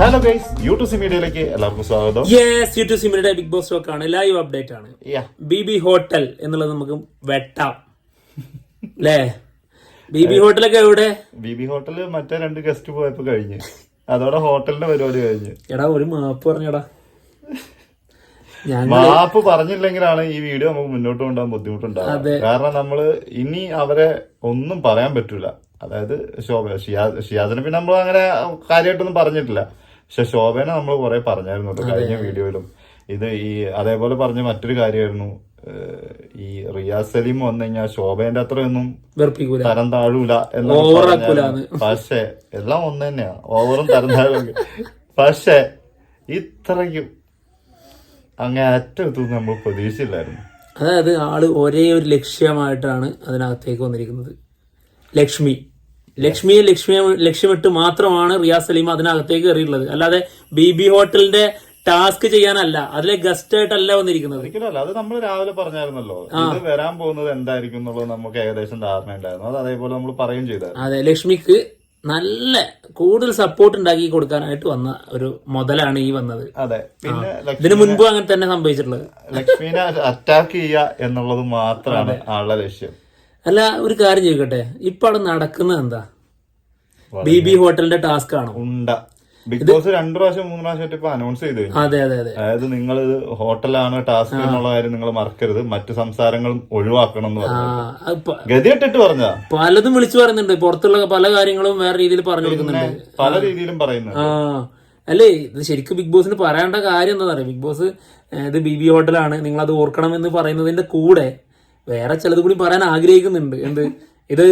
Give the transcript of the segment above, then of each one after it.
Hello guys YouTube മീഡിയയിലേക്ക് എല്ലാവർക്കും സ്വാഗതം. യെസ് യൂട്യൂബ് സിമിയുടെ ബിഗ് ബോസ് സ്റ്റോക്ക് ആണ്. ലൈവ് അപ്ഡേറ്റ് ആണ്. ബി ബി ഹോട്ടൽ എന്നുള്ളത് നമുക്ക് വെട്ടാം. അല്ലേ ബി ബി ഹോട്ടലൊക്കെ എവിടെ? ബി ബി ഹോട്ടൽ മറ്റേ രണ്ട് ഗസ്റ്റ് പോയപ്പോ കഴിഞ്ഞു. അതോടെ ഹോട്ടലിന്റെ പരിപാടി കഴിഞ്ഞു. എടാ ഒരു മാപ്പ് പറഞ്ഞടാ. മാപ്പ് പറഞ്ഞില്ലെങ്കിലാണ് ഈ വീഡിയോ നമുക്ക് മുന്നോട്ട് കൊണ്ടുപോകാൻ ബുദ്ധിമുട്ടുണ്ടാവുക. കാരണം നമ്മൾ ഇനി അവരെ ഒന്നും പറയാൻ പറ്റൂല. അതായത് ശോഭ ഷിയാ- ഷിയാസിനെ പിന്നെ നമ്മൾ അങ്ങനെ കാര്യമായിട്ടൊന്നും പറഞ്ഞിട്ടില്ല. പക്ഷെ ശോഭന നമ്മൾ കുറെ പറഞ്ഞായിരുന്നു കേട്ടോ കഴിഞ്ഞ വീഡിയോയിലും. ഇത് ഈ അതേപോലെ പറഞ്ഞ മറ്റൊരു കാര്യമായിരുന്നു. ഈ റിയാസ് സലീം വന്നു കഴിഞ്ഞാൽ ശോഭേന്റെ അത്രയൊന്നും തരം താഴൂല എന്ന്. പക്ഷേ എല്ലാം ഒന്ന് തന്നെയാ. ഓവറും തരം താഴും പക്ഷേ ഇത്രയ്ക്കും അങ്ങനെ അറ്റത്തും നമ്മൾ പ്രതീക്ഷിച്ചില്ലായിരുന്നു. അതായത് ആൾ ഒരേ ഒരു ലക്ഷ്യമായിട്ടാണ് അതിനകത്തേക്ക് വന്നിരിക്കുന്നത്. ലക്ഷ്മി. ലക്ഷ്മിയെ ലക്ഷ്മിയെ ലക്ഷ്യമിട്ട് മാത്രമാണ് റിയാസ് സലീം അതിനകത്തേക്ക് കയറിയിട്ടുള്ളത്. അല്ലാതെ ബി ബി ഹോട്ടലിന്റെ ടാസ്ക് ചെയ്യാനല്ല അതിലെ ഗസ്റ്റ് ആയിട്ടല്ല വന്നിരിക്കുന്നത്. അത് നമ്മൾ രാവിലെ പറഞ്ഞായിരുന്നല്ലോ. ഇത് വരാൻ പോകുന്നത് എന്തായിരിക്കും എന്നുള്ളത് നമുക്ക് ഏകദേശം ധാരണ ഉണ്ടായിരുന്നു. അത് അതേപോലെ നമ്മൾ പറയും ചെയ്തായിരുന്നു. അതെ ലക്ഷ്മിക്ക് നല്ല കൂടുതൽ സപ്പോർട്ട് ഉണ്ടാക്കി കൊടുക്കാനായിട്ട് വന്ന ഒരു മുതലാണ് ഈ വന്നത്. അതെ പിന്നെ ഇതിനു മുൻപ് അങ്ങനെ തന്നെ സംഭവിച്ചിട്ടുള്ളത്. ലക്ഷ്മിനെ അറ്റാക്ക് ചെയ്യുക എന്നുള്ളത് മാത്രമാണ് ആളുടെ ലക്ഷ്യം. അല്ല ഒരു കാര്യം ചോദിക്കട്ടെ? ഇപ്പൊ അവിടെ നടക്കുന്നത് എന്താ? ബി ബി ഹോട്ടലിന്റെ ടാസ്ക് ആണോ? ഉണ്ട. ബിഗ് ബോസ് രണ്ടു പ്രാവശ്യം മൂന്ന് പ്രാവശ്യം ഇപ്പൊ അനൗൺസ് ചെയ്തു അതെ അതെ അതെ. അതായത് നിങ്ങൾ ഹോട്ടലാണ് ടാസ്ക് എന്നുള്ള കാര്യം നിങ്ങൾ മറക്കരുത്. മറ്റു സംസാരങ്ങളും ഒഴിവാക്കണം എന്ന് പറഞ്ഞു. അത് പറഞ്ഞ പലതും വിളിച്ചു പറയുന്നുണ്ട്. പുറത്തുള്ള പല കാര്യങ്ങളും വേറെ രീതിയിൽ പറഞ്ഞു കൊടുക്കുന്നുണ്ട് പല രീതിയിലും പറയുന്നുണ്ട്. അല്ലേ ഇത് ശരിക്കും ബിഗ് ബോസിന് പറയേണ്ട കാര്യം എന്താ പറയുക ബിഗ് ബോസ് ഇത് ബി ബി ഹോട്ടലാണ്. നിങ്ങൾ അത് ഓർക്കണം എന്ന് പറയുന്നതിന്റെ കൂടെ വേറെ ചിലത് കൂടി പറയാൻ ആഗ്രഹിക്കുന്നുണ്ട്. എന്ത്? ഇത്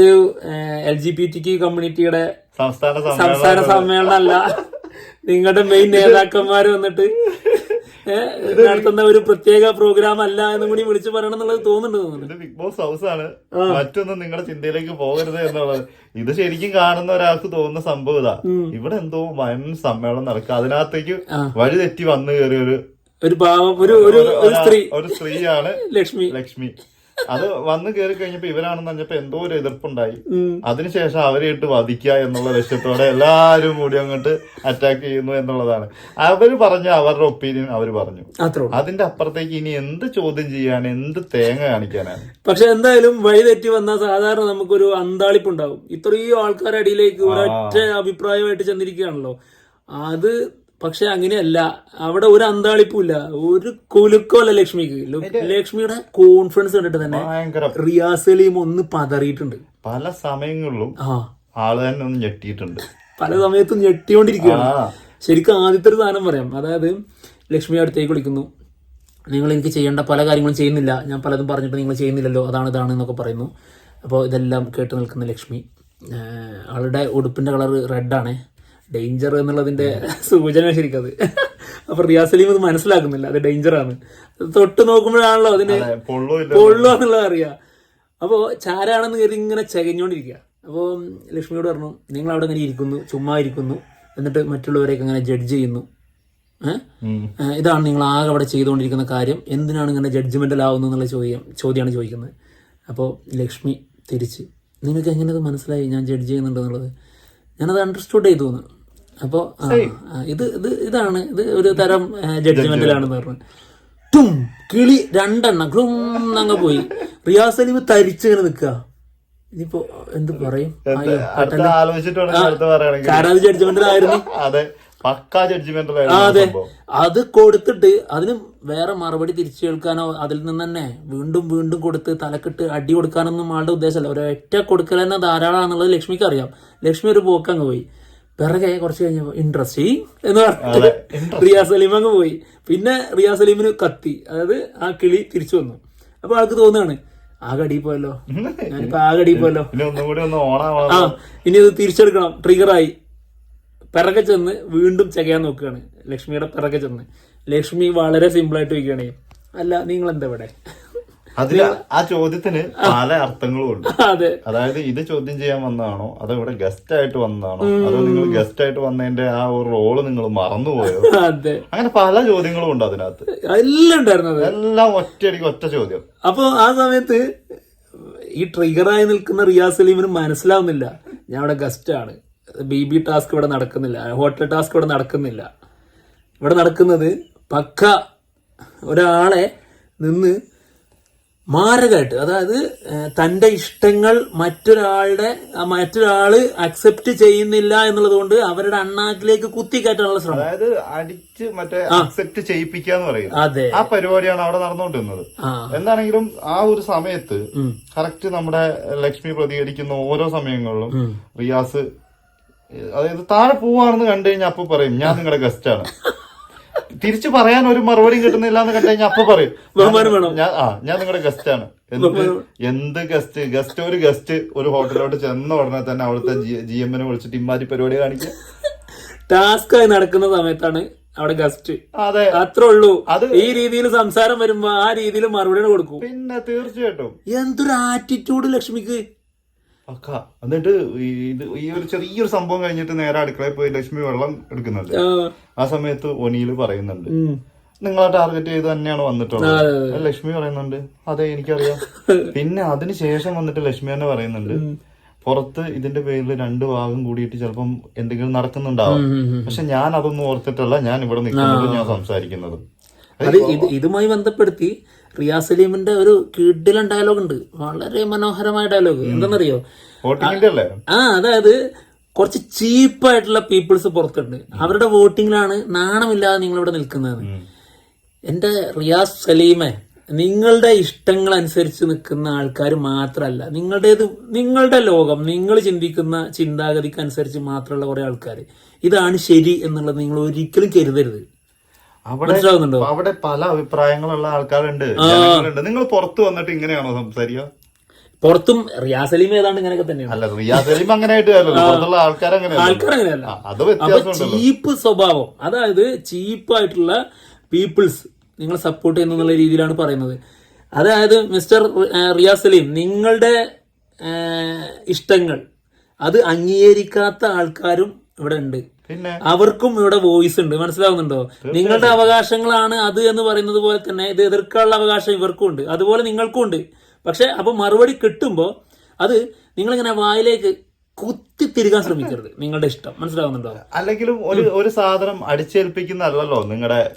എൽ ജി പി ടി കമ്മ്യൂണിറ്റിയുടെ സംസ്ഥാന സമ്മേളനം അല്ല. നിങ്ങളുടെ മെയിൻ നേതാക്കന്മാർ വന്നിട്ട് നടത്തുന്ന ഒരു പ്രത്യേക പ്രോഗ്രാം അല്ല എന്നും കൂടി വിളിച്ചു പറയണം എന്നുള്ളത് തോന്നുന്നുണ്ട് തോന്നുന്നു ബിഗ് ബോസ് ഹൗസ് ആണ്. മറ്റൊന്നും നിങ്ങളുടെ ചിന്തയിലേക്ക് പോകരുത് എന്നുള്ളത്. ഇത് ശരിക്കും കാണുന്ന ഒരാൾക്ക് തോന്നുന്ന സംഭവം ഇതാ. ഇവിടെ എന്തോ വൻ സമ്മേളനം നടക്കുക. അതിനകത്തേക്ക് വഴി തെറ്റി വന്നു കയറിയ ഒരു ഒരു പാവം ഒരു ഒരു സ്ത്രീ. ഒരു സ്ത്രീയാണ് ലക്ഷ്മി. ലക്ഷ്മി. അത് വന്നു കയറി കഴിഞ്ഞപ്പോ ഇവരാണെന്ന് പറഞ്ഞപ്പോ എന്തോ ഒരു എതിർപ്പുണ്ടായി. അതിനുശേഷം അവരെ ഇട്ട് വധിക്ക എന്നുള്ള ലക്ഷ്യത്തോടെ എല്ലാരും കൂടി അങ്ങോട്ട് അറ്റാക്ക് ചെയ്യുന്നു എന്നുള്ളതാണ്. അവർ പറഞ്ഞ അവരുടെ ഒപ്പീനിയൻ അവർ പറഞ്ഞു. അതിന്റെ അപ്പുറത്തേക്ക് ഇനി എന്ത് ചോദ്യം ചെയ്യാൻ എന്ത് തേങ്ങ കാണിക്കാനാണ്? പക്ഷെ എന്തായാലും വഴി തെറ്റി വന്നാൽ സാധാരണ നമുക്കൊരു അന്താളിപ്പുണ്ടാവും. ഇത്രയും ആൾക്കാരുടെ അടിയിലേക്ക് ഒരൊറ്റ അഭിപ്രായമായിട്ട് ചെന്നിരിക്കുകയാണല്ലോ. അത് പക്ഷെ അങ്ങനെയല്ല. അവിടെ ഒരു അന്താളിപ്പും ഇല്ല ഒരു കുലുക്കോല ലക്ഷ്മിക്ക്. ലക്ഷ്മിയുടെ കോൺഫിഡൻസ് കണ്ടിട്ട് തന്നെ റിയാസ് സലീം ഒന്ന് പതറിയിട്ടുണ്ട്. പല സമയങ്ങളിലും ആൾ തന്നെ ഒന്ന് ഞെട്ടിയിട്ടുണ്ട്. പല സമയത്തും ഞെട്ടിക്കൊണ്ടിരിക്കുകയാണ് ശരിക്കും ആദ്യത്തെ ഒരു സാധനം പറയാം. അതായത് ലക്ഷ്മി അടുത്തേക്ക് വിളിക്കുന്നു. നിങ്ങൾ എനിക്ക് ചെയ്യേണ്ട പല കാര്യങ്ങളും ചെയ്യുന്നില്ല. ഞാൻ പലതും പറഞ്ഞിട്ട് നിങ്ങൾ ചെയ്യുന്നില്ലല്ലോ. അതാണ് ഇതാണ് എന്നൊക്കെ പറയുന്നു. അപ്പോൾ ഇതെല്ലാം കേട്ട് നിൽക്കുന്ന ലക്ഷ്മി ആളുടെ ഉടുപ്പിന്റെ കളർ റെഡാണ് ഡേഞ്ചർ എന്നുള്ളതിന്റെ സൂചന ശരിക്കും അത്. അപ്പൊ റിയാസ് സലീം അത് മനസ്സിലാക്കുന്നില്ല അത് ഡേഞ്ചറാണ് തൊട്ട് നോക്കുമ്പോഴാണല്ലോ അതിന് പൊള്ളോ എന്നുള്ളത് അറിയാ. അപ്പോൾ ചാരാണെന്ന് കരുതി ഇങ്ങനെ ചകഞ്ഞോണ്ടിരിക്കുക അപ്പോൾ ലക്ഷ്മിയോട് പറഞ്ഞു നിങ്ങൾ അവിടെ ഇങ്ങനെ ഇരിക്കുന്നു ചുമ്മാ ഇരിക്കുന്നു. എന്നിട്ട് മറ്റുള്ളവരെയൊക്കെ ഇങ്ങനെ ജഡ്ജ് ചെയ്യുന്നു. ഏഹ് ഇതാണ് നിങ്ങൾ ആകെ അവിടെ ചെയ്തുകൊണ്ടിരിക്കുന്ന കാര്യം. എന്തിനാണ് ഇങ്ങനെ ജഡ്ജ്മെന്റൽ ആവുന്നു എന്നുള്ള ചോദ്യം ചോദ്യമാണ് ചോദിക്കുന്നത്. അപ്പോൾ ലക്ഷ്മി തിരിച്ച് നിങ്ങൾക്ക് എങ്ങനെ അത് മനസ്സിലായി? ഞാൻ ജഡ്ജ് ചെയ്യുന്നുണ്ട് എന്നുള്ളത്. ഞാനത് അണ്ടർസ്റ്റുഡ് ചെയ്തു എന്ന് അപ്പോൾ ഇത് ഇത് ഇതാണ്. ഇത് ഒരു തരം ജഡ്ജ്മെന്റിലാണെന്ന് പറഞ്ഞു. ടും കിളി രണ്ടെണ്ണം ഗ്ലും അങ്ങ് പോയി. റിയാസ് സലീം തരിച്ചിങ്ങനെ നിൽക്കുക. ഇനിയിപ്പോ എന്ത് പറയും? കാരണം ജഡ്ജ്മെന്റിലായിരുന്നു അതെ അത്. കൊടുത്തിട്ട് അതിന് വേറെ മറുപടി തിരിച്ചു കേൾക്കാനോ അതിൽ നിന്ന് തന്നെ വീണ്ടും വീണ്ടും കൊടുത്ത് തലക്കിട്ട് അടി കൊടുക്കാനൊന്നും ആളുടെ ഉദ്ദേശമല്ല. ഒരൊറ്റ കൊടുക്കൽ തന്നെ ധാരാളമാണെന്നുള്ളത് ലക്ഷ്മിക്ക് അറിയാം. ലക്ഷ്മി ഒരു പോക്കങ്ങ് പോയി. പിറകെ കുറച്ച് കഴിഞ്ഞപ്പോ ഇൻട്രസ്റ്റിംഗ് എന്ന് പറഞ്ഞു റിയാസ് സലീം അങ്ങ് പോയി. പിന്നെ റിയാസ് സലീമിന് കത്തി. അതായത് ആ കിളി തിരിച്ചു വന്നു. അപ്പൊ ആൾക്ക് തോന്നുകയാണ് ആകെ അടി പോയല്ലോ. ഞാനിപ്പോ ആകെ അടി പോയല്ലോ. ആ ഇനി അത് തിരിച്ചെടുക്കണം. ട്രിഗറായി പിറകെ ചെന്ന് വീണ്ടും ചെയ്യാൻ നോക്കുകയാണ്. ലക്ഷ്മിയുടെ പിറകെ ചെന്ന്. ലക്ഷ്മി വളരെ സിമ്പിൾ ആയിട്ട് ചോദിക്കുകയാണ് അല്ല നിങ്ങൾ എന്താ ഇവിടെ? അതിൽ ആ ചോദ്യത്തിന് പല അർത്ഥങ്ങളും ഉണ്ട് അതെ. അതായത് ഇത് ചോദ്യം ചെയ്യാൻ വന്നതാണോ? അതോ ഇവിടെ ഗസ്റ്റ് ആയിട്ട് വന്നതാണോ? അതോ നിങ്ങൾ ഗസ്റ്റ് ആയിട്ട് വന്നതിന്റെ ആ ഒരു റോൾ നിങ്ങൾ മറന്നുപോയോ? അതെ. അങ്ങനെ പല ചോദ്യങ്ങളും ഉണ്ട് അതിനകത്ത്. എല്ലാം ഉണ്ടായിരുന്നത് എല്ലാം ഒറ്റയടിക്ക് ഒറ്റ ചോദ്യം. അപ്പൊ ആ സമയത്ത് ഈ ട്രിഗറായി നിൽക്കുന്ന റിയാസ് സലീമിന് മനസ്സിലാവുന്നില്ല. ഞാൻ ഇവിടെ ഗസ്റ്റ് ആണ്. ബി ബി ടാസ്ക് ഇവിടെ നടക്കുന്നില്ല. ഹോട്ടൽ ടാസ്ക് ഇവിടെ നടക്കുന്നില്ല. ഇവിടെ നടക്കുന്നത് പക്ക ഒരാളെ നിന്ന് മാരകമായിട്ട്. അതായത് തന്റെ തന്റെ ഇഷ്ടങ്ങൾ മറ്റൊരാളുടെ മറ്റൊരാൾ മറ്റൊരാൾ അക്സെപ്റ്റ് ചെയ്യുന്നില്ല എന്നുള്ളത് കൊണ്ട് അവരുടെ അണ്ണാക്കിലേക്ക് കുത്തിക്കയറ്റാനുള്ള ശ്രമം. അതായത് അടിച്ച് മറ്റേ അക്സെപ്റ്റ് ചെയ്യിപ്പിക്കാന്ന് പറയും അതെ. ആ പരിപാടിയാണ് അവിടെ നടന്നുകൊണ്ടിരുന്നത്. എന്താണെങ്കിലും ആ ഒരു സമയത്ത് കറക്റ്റ് നമ്മുടെ ലക്ഷ്മി പ്രതികരിക്കുന്ന ഓരോ സമയങ്ങളിലും റിയാസ് അതായത് താഴെ പോവാണെന്ന് കണ്ടു കഴിഞ്ഞാൽ അപ്പൊ പറയും ഞാൻ നിങ്ങളുടെ ഗസ്റ്റ് ആണ്. തിരിച്ചു പറയാൻ ഒരു മറുപടിയും കിട്ടുന്നില്ല എന്ന് കണ്ടു കഴിഞ്ഞാൽ അപ്പൊ പറയും. ഞാൻ ആ ഞാൻ നിങ്ങളുടെ ഗസ്റ്റ് ആണ്. എന്ത് എന്ത് ഗസ്റ്റ് ഗസ്റ്റ് ഒരു ഗസ്റ്റ് ഒരു ഹോട്ടലിലോട്ട് ചെന്ന ഉടനെ തന്നെ അവിടുത്തെ ജി എമ്മിനെ വിളിച്ചിട്ട് ഇമാതിരി പരിപാടി കാണിക്കുക. ടാസ്ക് ആയി നടക്കുന്ന സമയത്താണ് അവിടെ ഗസ്റ്റ് അതെ. അത്രേ ഉള്ളൂ. അത് ഈ രീതിയിൽ സംസാരം വരുമ്പോ ആ രീതിയിൽ മറുപടി കൊടുക്കും. പിന്നെ തീർച്ചയായിട്ടും. എന്തൊരു ആറ്റിറ്റ്യൂഡ് ലക്ഷ്മിക്ക്? പക്ക. എന്നിട്ട് ഈ ഇത് ഈ ഒരു ചെറിയൊരു സംഭവം കഴിഞ്ഞിട്ട് നേരെ അടുക്കളയിൽ പോയി ലക്ഷ്മി വെള്ളം എടുക്കുന്നത്. ആ, സമയത്ത് ഒനിയിൽ പറയുന്നുണ്ട്. നിങ്ങളെ ടാർഗറ്റ് ചെയ്ത് തന്നെയാണ് വന്നിട്ടുള്ളത്. ലക്ഷ്മി പറയുന്നുണ്ട്. അതെ എനിക്കറിയാം. പിന്നെ അതിന് ശേഷം വന്നിട്ട് ലക്ഷ്മി തന്നെ പറയുന്നുണ്ട്. പുറത്ത് ഇതിന്റെ പേരിൽ രണ്ട് ഭാഗം കൂടിയിട്ട് ചിലപ്പം എന്തെങ്കിലും നടക്കുന്നുണ്ടാവും. പക്ഷെ ഞാൻ അതൊന്നും ഓർത്തിട്ടല്ല. ഞാൻ ഇവിടെ നിൽക്കുന്നത് ഞാൻ സംസാരിക്കുന്നത്. അത് ഇത് ഇതുമായി ബന്ധപ്പെടുത്തി റിയാസ് സലീമിന്റെ ഒരു കിഡിലൻ ഡയലോഗ് ഉണ്ട്. വളരെ മനോഹരമായ ഡയലോഗ് എന്താണെന്നറിയോ ആ അതായത് കുറച്ച് ചീപ്പായിട്ടുള്ള പീപ്പിൾസ് പുറത്തുണ്ട്. അവരുടെ വോട്ടിങ്ങിലാണ് നാണമില്ലാതെ നിങ്ങൾ ഇവിടെ നിൽക്കുന്നത്. എന്റെ റിയാസ് സലീമെ നിങ്ങളുടെ ഇഷ്ടങ്ങൾ അനുസരിച്ച് നിൽക്കുന്ന ആൾക്കാർ മാത്രമല്ല നിങ്ങളുടേത് നിങ്ങളുടെ ലോകം നിങ്ങൾ ചിന്തിക്കുന്ന ചിന്താഗതിക്ക് അനുസരിച്ച് മാത്രമുള്ള കുറെ ആൾക്കാർ ഇതാണ് ശരി എന്നുള്ളത് നിങ്ങൾ ഒരിക്കലും കരുതരുത്. അവിടെ മനസ്സിലാവുന്നുണ്ടോ? അവിടെ പല അഭിപ്രായങ്ങളുള്ള ആൾക്കാരുണ്ട് ജനങ്ങളുണ്ട്. നിങ്ങൾ പുറത്ത് വന്നിട്ട് ഇങ്ങനെയാണോ സംസാരിക്കുക? പുറത്തും റിയാസ് സലീം ഏതാണ്ട് ഇങ്ങനെയൊക്കെ തന്നെയാണ്. അല്ല റിയാസ് സലീം അങ്ങനെ ആയിട്ട് കാര്യമല്ലോ പുറത്തുള്ള ആൾക്കാർ അങ്ങനെ ആൾക്കാർ അങ്ങനെയല്ല അത് അപ്പൊ ചീപ്പ് സ്വഭാവം അതായത് ചീപ്പായിട്ടുള്ള പീപ്പിൾസ് നിങ്ങൾ സപ്പോർട്ട് ചെയ്യുന്നുള്ള രീതിയിലാണ് പറയുന്നത്. അതായത് മിസ്റ്റർ റിയാസ് സലീം നിങ്ങളുടെ ഏഹ്, ഇഷ്ടങ്ങൾ അത് അംഗീകരിക്കാത്ത ആൾക്കാരും ഇവിടെ ഉണ്ട്. പിന്നെ അവർക്കും ഇവിടെ വോയിസ് ഉണ്ട്. മനസ്സിലാവുന്നുണ്ടോ? നിങ്ങളുടെ അവകാശങ്ങളാണ് അത് എന്ന് പറയുന്നത് പോലെ തന്നെ ഇത് എതിർക്കാനുള്ള അവകാശം ഇവർക്കും ഉണ്ട്. അതുപോലെ നിങ്ങൾക്കും ഉണ്ട്. പക്ഷെ അപ്പൊ മറുപടി കിട്ടുമ്പോ അത് നിങ്ങളിങ്ങനെ വായിലേക്ക് കുത്തി തിരികാൻ ശ്രമിക്കരുത്. നിങ്ങളുടെ ഇഷ്ടം. മനസ്സിലാവുന്നുണ്ടോ? അല്ലെങ്കിലും ഒരു ഒരു സാധനം അടിച്ചേൽപ്പിക്കുന്നതല്ലോ നിങ്ങളുടെ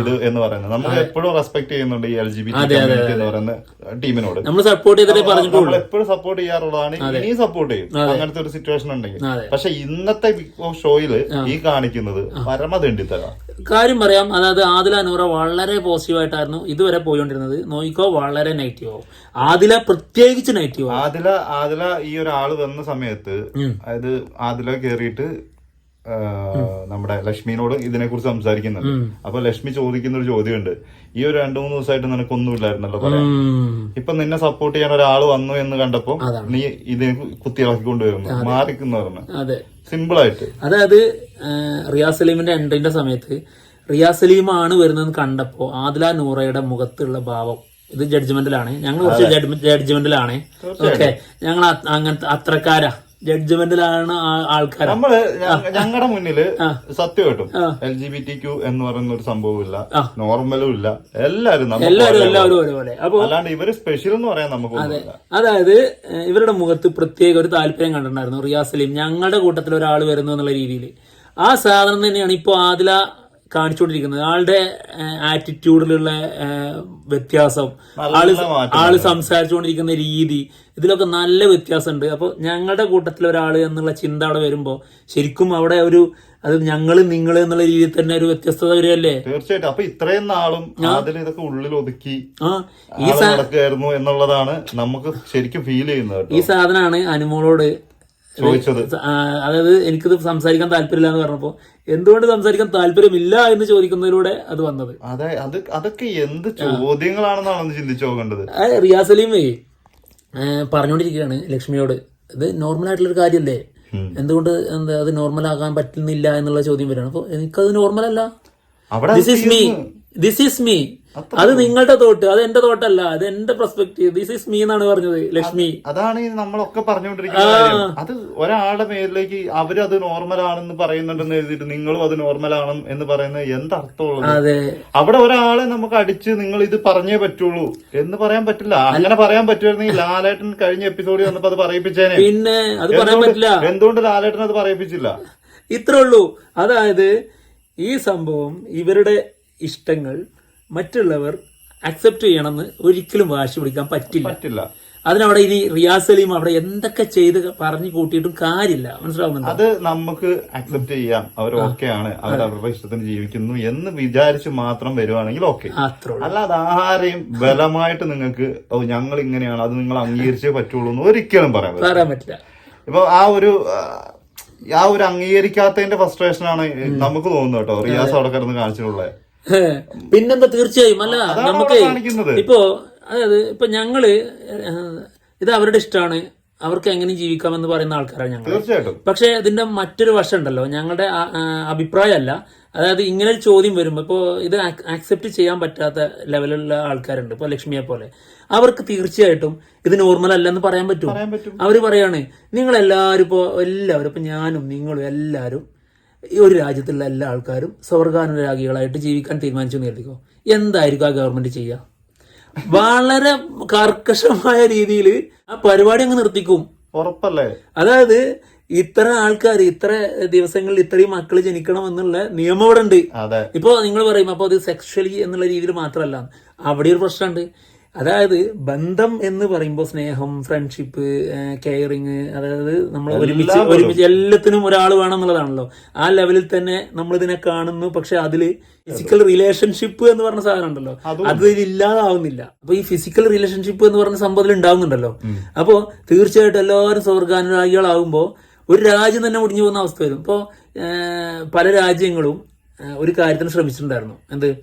ഇത് എന്ന് പറയുന്നത്. നമ്മൾ എപ്പോഴും റെസ്പെക്ട് ചെയ്യുന്നുണ്ട് ഈ എൽ ജി ബി എന്ന് പറയുന്ന ടീമിനോട്. നമ്മൾ സപ്പോർട്ട് ചെയ്തിട്ടേ പറഞ്ഞിട്ടുള്ളൂ. എപ്പോഴും സപ്പോർട്ട് ചെയ്യാറുള്ളതാണ്. ഇനിയും സപ്പോർട്ട് ചെയ്യും. അങ്ങനത്തെ ഒരു സിറ്റുവേഷൻ ഉണ്ടെങ്കിൽ. പക്ഷെ ഇന്നത്തെ ബിഗ് ബോസ് ഷോയിൽ ഈ കാണിക്കുന്നത് പരമതെണ്ടിത്തര. കാര്യം പറയാം. അതായത് ആദില നൂറ വളരെ പോസിറ്റീവായിട്ടായിരുന്നു ഇതുവരെ പോയിക്കൊണ്ടിരുന്നത്. നോയിക്കോ വളരെ നെഗറ്റീവോ ആവും. ആദില പ്രത്യേകിച്ച് നെഗറ്റീവോ ആദില ആദില ഈ ഒരാൾ വന്ന സമയത്ത് അതായത് ആദില കേറിയിട്ട് നമ്മുടെ ലക്ഷ്മിനോട് ഇതിനെ കുറിച്ച് സംസാരിക്കുന്നുണ്ട് അപ്പൊ ലക്ഷ്മി ചോദിക്കുന്ന ഒരു ചോദ്യമുണ്ട്. ഈ ഒരു രണ്ടു മൂന്ന് ദിവസമായിട്ട് നിനക്കൊന്നും ഇല്ലായിരുന്നല്ലോ പറയാൻ. ഇപ്പൊ നിന്നെ സപ്പോർട്ട് ചെയ്യാൻ ഒരാൾ വന്നു എന്ന് കണ്ടപ്പോ നീ ഇതിനെ കുത്തിയിളക്കി കൊണ്ടുവരുന്നു. മാറിക്കുന്ന പറഞ്ഞു. അതെ. സിമ്പിൾ ആയിട്ട് അതായത് റിയാസ് സലീമിന്റെ എൻട്രിന്റെ സമയത്ത് റിയാസ് സലീമാണ് വരുന്നതെന്ന് കണ്ടപ്പോ ആദില നൂറയുടെ മുഖത്തുള്ള ഭാവം ഇത് ജഡ്ജ്മെന്റിലാണ് ഞങ്ങൾ കുറച്ച് ജഡ്ജ്മെന്റിലാണ് ഓക്കെ ഞങ്ങൾ അങ്ങനത്തെ അത്രക്കാരാ. ജഡ്ജ്മെന്റിലാണ് ആൾക്കാർ നമ്മൾ ഞങ്ങളുടെ മുന്നിൽ കേട്ടും L G B T Q എന്ന് പറയുന്ന ഒരു സംഭവമില്ല നോർമലും ഇല്ല. എല്ലാരും നമുക്ക് എല്ലാവരും എല്ലാവരും ഒരുപോലെ. അപ്പൊ അല്ലാണ്ട് ഇവർ സ്പെഷ്യൽ എന്ന് പറയാൻ നമുക്ക് അതായത് ഇവരുടെ മുഖത്ത് പ്രത്യേക ഒരു താല്പര്യം കണ്ടിട്ടുണ്ടായിരുന്നു റിയാസലിം സലീം. ഞങ്ങളുടെ കൂട്ടത്തിൽ ഒരാൾ വരുന്നു എന്നുള്ള രീതിയിൽ ആ സാധനം തന്നെയാണ് ഇപ്പോൾ ആദില കാണിച്ചുകൊണ്ടിരിക്കുന്നത്. ആളുടെ ആറ്റിറ്റ്യൂഡിലുള്ള വ്യത്യാസം ആൾ ആൾ സംസാരിച്ചുകൊണ്ടിരിക്കുന്ന രീതി ഇതിലൊക്കെ നല്ല വ്യത്യാസമുണ്ട്. അപ്പോൾ ഞങ്ങളുടെ കൂട്ടത്തിൽ ഒരാൾ എന്നുള്ള ചിന്ത അവിടെ വരുമ്പോൾ ശരിക്കും അവിടെ ഒരു അത് ഞങ്ങൾ നിങ്ങൾ എന്നുള്ള രീതിയിൽ തന്നെ ഒരു വ്യത്യസ്തത വരുമല്ലേ തീർച്ചയായിട്ടും. അപ്പൊ ഇത്രയും നാളും അതിൽ ഇതൊക്കെ ഉള്ളിൽ ഒതുക്കി ആ. ഈ ആൾ നടക്കുകയായിരുന്നു എന്നുള്ളതാണ് നമുക്ക് ശരിക്കും ഫീൽ ചെയ്യുന്നത് ഈ സാധനമാണ് അനുമോളോട് ചോദിച്ചത്. അതായത് എനിക്കിത് സംസാരിക്കാൻ താല്പര്യമില്ല എന്ന് പറഞ്ഞപ്പോ എന്തുകൊണ്ട് സംസാരിക്കാൻ താല്പര്യമില്ല എന്ന് ചോദിക്കുന്നതിലൂടെ അത് വന്നത്? അതെ അത് അതൊക്കെ എന്ത് ചോദ്യങ്ങളാണെന്നാണ് ഒന്ന് ചിന്തിച്ചു പോകേണ്ടത് റിയാസ് സലീമേ പറഞ്ഞുകൊണ്ടിരിക്കുകയാണ് ലക്ഷ്മിയോട്. ഇത് നോർമൽ ആയിട്ടുള്ളൊരു കാര്യമല്ലേ കാര്യല്ലേ എന്തുകൊണ്ട് എന്താ അത് നോർമൽ ആകാൻ പറ്റുന്നില്ല എന്നുള്ള ചോദ്യം വരികയാണ്. അപ്പോൾ എനിക്കത് നോർമൽ അല്ല this is me this is me അത് നിങ്ങളുടെ തോട്ട് അത് എന്റെ തോട്ടല്ല അത് എന്റെ പെർസ്പെക്ടീവ് ദിസ് ഇസ് മീ എന്നാണ് പറഞ്ഞത് ലക്ഷ്മി. അതാണ് നമ്മളൊക്കെ പറഞ്ഞുകൊണ്ടിരിക്കുന്നത് അത് ഒരാളുടെ മേലിലേക്ക് അവരത് നോർമൽ ആണെന്ന് പറയുന്നുണ്ടെന്ന് എഴുതിയിട്ട് നിങ്ങളും അത് നോർമൽ ആണ് എന്ന് പറയുന്നത് എന്തർത്ഥമുള്ളത്? അതെ. അവിടെ ഒരാളെ നമുക്ക് അടിച്ച് നിങ്ങൾ ഇത് പറഞ്ഞേ പറ്റുള്ളൂ എന്ന് പറയാൻ പറ്റില്ല. അങ്ങനെ പറയാൻ പറ്റുമായിരുന്നെങ്കിൽ ലാലേട്ടൻ കഴിഞ്ഞ എപ്പിസോഡിൽ വന്നപ്പോ അത് പറയിപ്പിച്ചേനെ. പിന്നെ അത് പറയാൻ പറ്റില്ല. എന്തുകൊണ്ട് ലാലേട്ടൻ അത് പറയിപ്പിച്ചില്ല? ഇത്രേ ഉള്ളൂ. അതായത് ഈ സംഭവം ഇവരുടെ ഇഷ്ടങ്ങൾ മറ്റുള്ളവർ അക്സെപ്റ്റ് ചെയ്യണമെന്ന് ഒരിക്കലും വാശി പിടിക്കാൻ പറ്റില്ല. പറ്റില്ല. അതിനവിടെ ഇനി റിയാസ് സലീം അവിടെ എന്തൊക്കെ ചെയ്ത് പറഞ്ഞു കൂട്ടിയിട്ടും കാര്യമില്ല. മനസ്സിലാവുന്നുണ്ടോ? അത് നമുക്ക് അക്സെപ്റ്റ് ചെയ്യാം. അവർ ഓക്കെ ആണ്. അവർ അവരുടെ ഇഷ്ടത്തിന് ജീവിക്കുന്നു എന്ന് വിചാരിച്ച് മാത്രം വരുവാണെങ്കിൽ ഓക്കെ അത്രേ ഉള്ളൂ. അല്ലാതെ ആരെയും ബലമായിട്ട് നിങ്ങൾക്ക് ഓ ഞങ്ങൾ ഇങ്ങനെയാണ് അത് നിങ്ങൾ അംഗീകരിച്ചേ പറ്റുള്ളൂ എന്ന് ഒരിക്കലും പറയാൻ പറ്റില്ല. പറയാൻ പറ്റില്ല. ഇപ്പൊ ആ ഒരു ആ, ആ ഒരു അംഗീകരിക്കാത്തതിന്റെ ഫ്രസ്ട്രേഷൻ ആണ് നമുക്ക് തോന്നുന്നത് കേട്ടോ. റിയാസ് അവിടെ കിടന്ന് കാണിച്ചിട്ടുള്ളത്. പിന്നെന്താ തീർച്ചയായും അല്ല നമുക്ക് ഇപ്പോ അതായത് ഇപ്പൊ ഞങ്ങൾ ഇത് അവരുടെ ഇഷ്ടമാണ് അവർക്ക് എങ്ങനെ ജീവിക്കാമെന്ന് പറയുന്ന ആൾക്കാരാണ് ഞങ്ങൾ പക്ഷെ ഇതിന്റെ മറ്റൊരു വശം ഉണ്ടല്ലോ. ഞങ്ങളുടെ അഭിപ്രായമല്ല. അതായത് ഇങ്ങനെ ഒരു ചോദ്യം വരുമ്പോൾ ഇപ്പോൾ ഇത് ആക്സെപ്റ്റ് ചെയ്യാൻ പറ്റാത്ത ലെവലിലുള്ള ആൾക്കാരുണ്ട്. ഇപ്പോൾ ലക്ഷ്മിയെ പോലെ. അവർക്ക് തീർച്ചയായിട്ടും ഇത് നോർമൽ അല്ലെന്ന് പറയാൻ പറ്റും. പറയാൻ പറ്റും. അവർ പറയാണ് നിങ്ങൾ എല്ലാവരും ഇപ്പോൾ എല്ലാവരും ഇപ്പൊ ഞാനും നിങ്ങളും എല്ലാവരും ഈ ഒരു രാജ്യത്തുള്ള എല്ലാ ആൾക്കാരും സ്വർഗാനുരാഗികളായിട്ട് ജീവിക്കാൻ തീരുമാനിച്ചു എന്ന് കരുതിക്കോ? എന്തായിരിക്കും ആ ഗവൺമെന്റ് ചെയ്യുക വളരെ കർക്കശമായ രീതിയിൽ ആ പരിപാടി അങ്ങ് നിർത്തിക്കും. ഉറപ്പല്ലേ? അതായത് ഇത്ര ആൾക്കാർ ഇത്ര ദിവസങ്ങളിൽ ഇത്രയും മക്കൾ ജനിക്കണം എന്നുള്ള നിയമം ഇവിടെ ഉണ്ട് ഇപ്പൊ നിങ്ങൾ പറയും അപ്പൊ അത് സെക്ഷലി എന്നുള്ള രീതിയിൽ മാത്രമല്ല. അവിടെ ഒരു പ്രശ്നമുണ്ട്. അതായത് ബന്ധം എന്ന് പറയുമ്പോൾ സ്നേഹം ഫ്രണ്ട്ഷിപ്പ് കെയറിങ് അതായത് നമ്മൾ ഒരുമിച്ച് ഒരുമിച്ച് എല്ലാത്തിനും ഒരാൾ വേണം എന്നുള്ളതാണല്ലോ. ആ ലെവലിൽ തന്നെ നമ്മൾ ഇതിനെ കാണുന്നു. പക്ഷെ അതിൽ ഫിസിക്കൽ റിലേഷൻഷിപ്പ് എന്ന് പറഞ്ഞ സാധനം ഉണ്ടല്ലോ. അത് ഇല്ലാതാവുന്നില്ല. അപ്പൊ ഈ ഫിസിക്കൽ റിലേഷൻഷിപ്പ് എന്ന് പറഞ്ഞ സംഭവത്തിൽ ഉണ്ടാവുന്നുണ്ടല്ലോ. അപ്പോ തീർച്ചയായിട്ടും എല്ലാവരും സ്വർഗാനുരാഗികളാകുമ്പോൾ ഒരു രാജ്യം തന്നെ ഒടിഞ്ഞു പോകുന്ന അവസ്ഥ വരും. ഇപ്പോൾ പല രാജ്യങ്ങളും ഒരു കാര്യത്തിന് ശ്രമിച്ചിട്ടുണ്ടായിരുന്നു. എന്ത്?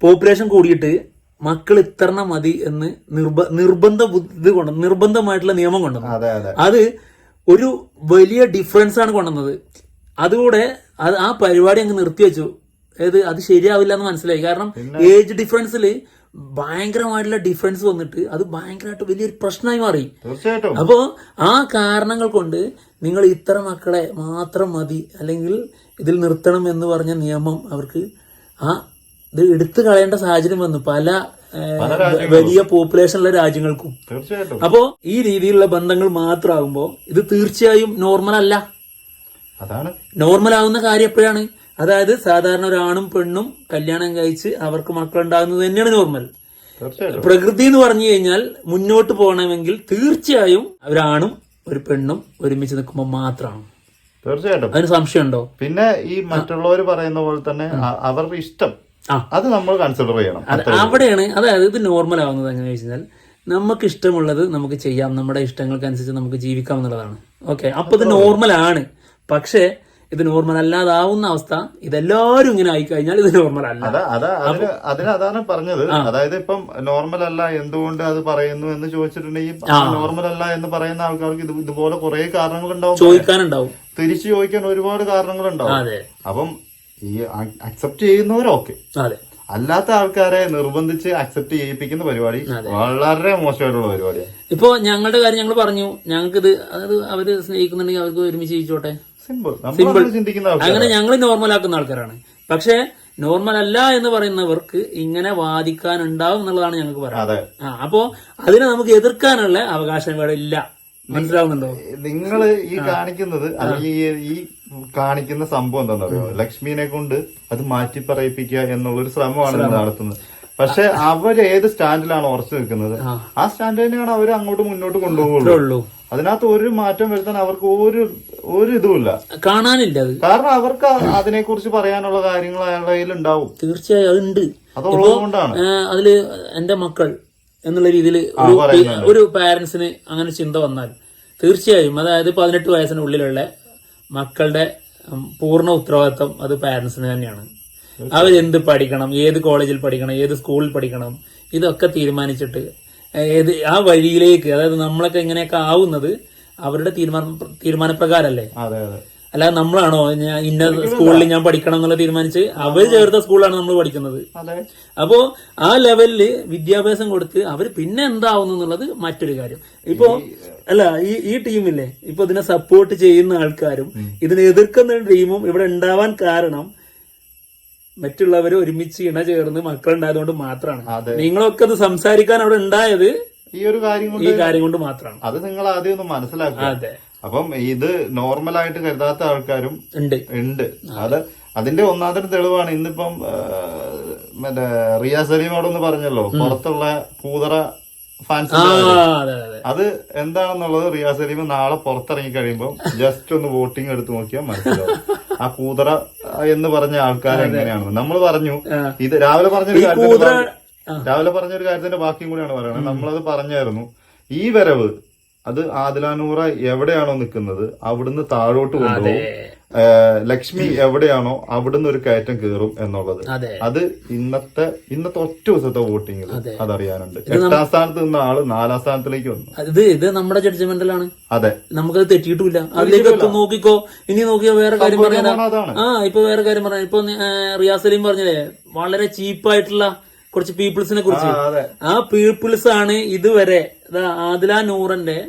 പോപ്പുലേഷൻ കൂടിയിട്ട് മക്കൾ ഇത്തരണ മതി എന്ന് നിർബ നിർബന്ധ ബുദ്ധി ഇത് കൊണ്ടു നിർബന്ധമായിട്ടുള്ള നിയമം കൊണ്ടുവന്നു. അതെ ഒരു വലിയ ഡിഫറൻസ് ആണ് കൊണ്ടുവന്നത്. അതുകൂടെ അത് ആ പരിപാടി അങ്ങ് നിർത്തിവെച്ചു അതായത് അത് ശരിയാവില്ല എന്ന് മനസ്സിലായി. കാരണം ഏജ് ഡിഫറൻസിൽ ഭയങ്കരമായിട്ടുള്ള ഡിഫറൻസ് വന്നിട്ട് അത് ഭയങ്കരമായിട്ട് വലിയൊരു പ്രശ്നമായി മാറി. തീർച്ചയായിട്ടും. അപ്പോ ആ കാരണങ്ങൾ കൊണ്ട് നിങ്ങൾ ഇത്ര മക്കളെ മാത്രം മതി അല്ലെങ്കിൽ ഇതിൽ നിർത്തണം എന്ന് പറഞ്ഞ നിയമം അവർക്ക് ആ ഇത് എടുത്തു കളയേണ്ട സാഹചര്യം വന്നു. പല വലിയ പോപ്പുലേഷൻ ഉള്ള രാജ്യങ്ങൾക്കും. തീർച്ചയായിട്ടും. അപ്പോ ഈ രീതിയിലുള്ള ബന്ധങ്ങൾ മാത്രമാകുമ്പോൾ ഇത് തീർച്ചയായും നോർമൽ അല്ല. അതാണ്. നോർമൽ ആവുന്ന കാര്യം എപ്പോഴാണ്? അതായത് സാധാരണ ഒരാണും പെണ്ണും കല്യാണം കഴിച്ച് അവർക്ക് മക്കളുണ്ടാകുന്നത് തന്നെയാണ് നോർമൽ പ്രകൃതി എന്ന് പറഞ്ഞു കഴിഞ്ഞാൽ മുന്നോട്ട് പോകണമെങ്കിൽ തീർച്ചയായും ഒരാണും ഒരു പെണ്ണും ഒരുമിച്ച് നിൽക്കുമ്പോൾ മാത്രമാണ് തീർച്ചയായിട്ടും. അതിന് സംശയമുണ്ടോ? പിന്നെ ഈ മറ്റുള്ളവർ പറയുന്ന പോലെ തന്നെ അവരുടെ ഇഷ്ടം. അത് നമ്മൾ കൺസിഡർ ചെയ്യണം. അവിടെയാണ് അതായത് ഇത് നോർമൽ ആവുന്നത് എങ്ങനെ വെച്ചാൽ നമുക്ക് ഇഷ്ടമുള്ളത് നമുക്ക് ചെയ്യാം നമ്മുടെ ഇഷ്ടങ്ങൾക്കനുസരിച്ച് നമുക്ക് ജീവിക്കാം എന്നുള്ളതാണ്. ഓക്കെ അപ്പൊ ഇത് നോർമൽ ആണ്. പക്ഷേ ഇത് നോർമൽ അല്ലാതാവുന്ന അവസ്ഥ ഇതെല്ലാരും ഇങ്ങനെ ആയി കഴിഞ്ഞാൽ ഇത് നോർമൽ അല്ല. അതാ അതാ അതിന് അതാണ് പറഞ്ഞത്. അതായത് ഇപ്പം നോർമൽ അല്ല എന്തുകൊണ്ട് അത് പറയുന്നു എന്ന് ചോദിച്ചിട്ടുണ്ടെങ്കിൽ നോർമൽ അല്ല എന്ന് പറയുന്ന ആൾക്കാർക്ക് ഇത് ഇതുപോലെ കുറെ കാരണങ്ങൾ ഉണ്ടാവും ചോദിക്കാനുണ്ടാവും. തിരിച്ചു ചോദിക്കാൻ ഒരുപാട് കാരണങ്ങൾ ഉണ്ടാവും അപ്പം ഈ അക്സെപ്റ്റ് ചെയ്യുന്നവരൊക്കെ അതെ. അല്ലാത്ത ആൾക്കാരെ നിർബന്ധിച്ച് അക്സെപ്റ്റ് ചെയ്യിപ്പിക്കുന്ന പരിപാടി വളരെ മോശമായിട്ടുള്ള പരിപാടിയാണ് ഇപ്പൊ ഞങ്ങളുടെ കാര്യം ഞങ്ങൾ പറഞ്ഞു. ഞങ്ങൾക്ക് ഇത് അതായത് അവർ സ്നേഹിക്കുന്നുണ്ടെങ്കിൽ അവർക്ക് ഒരുമിച്ച് ജീവിച്ചോട്ടെ. സിമ്പിൾ സിമ്പിൾ ചിന്തിക്കുന്ന അങ്ങനെ ഞങ്ങൾ നോർമൽ ആക്കുന്ന ആൾക്കാരാണ്. പക്ഷേ നോർമൽ അല്ല എന്ന് പറയുന്നവർക്ക് ഇങ്ങനെ വാദിക്കാനുണ്ടാവും എന്നുള്ളതാണ് ഞങ്ങൾക്ക് പറയുന്നത് അപ്പോ അതിനെ നമുക്ക് എതിർക്കാനുള്ള അവകാശം ഇവിടെ ഇല്ല. മനസ്സിലാവുന്നുണ്ടോ? നിങ്ങൾ ഈ കാണിക്കുന്നത് അല്ലെങ്കിൽ ഈ- കാണിക്കുന്ന സംഭവം എന്താണെന്നറിയോ? ലക്ഷ്മിനെ കൊണ്ട് അത് മാറ്റി പറയിപ്പിക്കുക എന്നുള്ളൊരു ശ്രമമാണ് നടത്തുന്നത്. പക്ഷെ അവർ ഏത് സ്റ്റാൻഡിലാണ് ഉറച്ചു നിൽക്കുന്നത്? ആ. സ്റ്റാൻഡ് തന്നെയാണ് അവർ അങ്ങോട്ട് മുന്നോട്ട് കൊണ്ടുപോകുള്ളൂ. അതിനകത്ത് ഒരു മാറ്റം വരുത്താൻ അവർക്ക് ഒരു ഒരു ഇതുമില്ല. കാണാനില്ല കാരണം അവർക്ക് അതിനെ കുറിച്ച് പറയാനുള്ള കാര്യങ്ങൾ അയാളുടെ കയ്യിൽ ഉണ്ടാവും തീർച്ചയായും അതുണ്ട്. അതുള്ളത് കൊണ്ടാണ് അതിൽ എന്റെ മക്കൾ എന്നുള്ള രീതിയിൽ ഒരു പാരന്റ്സിന് അങ്ങനെ ചിന്ത വന്നാൽ തീർച്ചയായും അതായത് പതിനെട്ട് വയസ്സിനുള്ളിലുള്ള മക്കളുടെ പൂർണ ഉത്തരവാദിത്വം അത് പാരന്റ്സിന് തന്നെയാണ്. അവരെന്ത് പഠിക്കണം ഏത് കോളേജിൽ പഠിക്കണം ഏത് സ്കൂളിൽ പഠിക്കണം ഇതൊക്കെ തീരുമാനിച്ചിട്ട് ഏത് ആ വഴിയിലേക്ക് അതായത് നമ്മളൊക്കെ ഇങ്ങനെയൊക്കെ ആവുന്നത് അവരുടെ തീരുമാന തീരുമാനപ്രകാരല്ലേ? അതെ അതെ. അല്ലാതെ നമ്മളാണോ? ഞാൻ ഇന്ന സ്കൂളിൽ ഞാൻ പഠിക്കണം എന്നുള്ള തീരുമാനിച്ച് അവർ ചേർത്ത സ്കൂളിലാണ് നമ്മൾ പഠിക്കുന്നത്. അതെ. അപ്പോ ആ ലെവലിൽ വിദ്യാഭ്യാസം കൊടുത്ത് അവർ പിന്നെ എന്താവുന്നു എന്നുള്ളത് മറ്റൊരു കാര്യം. ഇപ്പോ അല്ല ഈ ഈ ടീമില്ലേ ഇപ്പൊ ഇതിനെ സപ്പോർട്ട് ചെയ്യുന്ന ആൾക്കാരും ഇതിനെ എതിർക്കുന്ന ടീമും ഇവിടെ ഉണ്ടാവാൻ കാരണം മറ്റുള്ളവർ ഒരുമിച്ച് ഇണ ചേർന്ന് മക്കളുണ്ടായതുകൊണ്ട് മാത്രമാണ് നിങ്ങളൊക്കെ അത് സംസാരിക്കാൻ അവിടെ ഉണ്ടായത് ഈ ഒരു കാര്യം കൊണ്ട് ഈ കാര്യം കൊണ്ട് മാത്രമാണ് അത് നിങ്ങൾ ആദ്യം ഒന്ന് മനസ്സിലാക്കുക. അതെ. അപ്പം ഇത് നോർമലായിട്ട് കരുതാത്ത ആൾക്കാരും ഉണ്ട്. ഉണ്ട്. അത് അതിന്റെ ഒന്നാമത്തെ തെളിവാണ്. ഇന്നിപ്പം മറ്റേ റിയ സലീമോടൊന്ന് പറഞ്ഞല്ലോ പുറത്തുള്ള കൂതറ ഫാൻസ് അതെ എന്താണെന്നുള്ളത് റിയ സലീം നാളെ പുറത്തിറങ്ങി കഴിയുമ്പോൾ ജസ്റ്റ് ഒന്ന് വോട്ടിംഗ് എടുത്തു നോക്കിയാൽ മനസ്സിലാവും. ആ കൂതറ എന്ന് പറഞ്ഞ ആൾക്കാർ എങ്ങനെയാണ് നമ്മൾ പറഞ്ഞു ഇത് രാവിലെ പറഞ്ഞൊരു കാര്യത്തിന്റെ രാവിലെ പറഞ്ഞൊരു കാര്യത്തിന്റെ ബാക്കിയും കൂടിയാണ് പറയുന്നത്. നമ്മളത് പറഞ്ഞായിരുന്നു. ഈ വരവ് അത് ആദിലാനൂറ എവിടെയാണോ നിൽക്കുന്നത്? അവിടുന്ന് താഴോട്ട് കൊണ്ടുപോകും. ലക്ഷ്മി എവിടെയാണോ അവിടുന്ന് ഒരു കയറ്റം കയറും എന്നുള്ളത്. അതെ. ഇന്നത്തെ ഇന്നത്തെ ഒറ്റ ദിവസത്തെ വോട്ടിങ്ങിൽ അതറിയാനുണ്ട്. എട്ടാം സ്ഥാനത്ത് നിന്ന ആൾ നാലാം സ്ഥാനത്തിലേക്ക് വന്നു. ഇത് ഇത് നമ്മുടെ ജഡ്ജ്മെന്റിലാണ്. അതെ. നമുക്കത് തെറ്റിയിട്ടില്ല. അതിലേക്ക് എത്തും നോക്കിക്കോ. ഇനി നോക്കിയോ വേറെ കാര്യം പറയാനാ ആ ഇപ്പൊ വേറെ കാര്യം പറയാം. ഇപ്പൊ റിയാസലിം പറഞ്ഞല്ലേ സലീം പറഞ്ഞില്ലേ? വളരെ ചീപ്പായിട്ടുള്ള കുറച്ച് പീപ്പിൾസിനെ കുറിച്ച്. ആ, പീപ്പിൾസ് ആണ് ഇതുവരെ ആദില നൂറന്റെ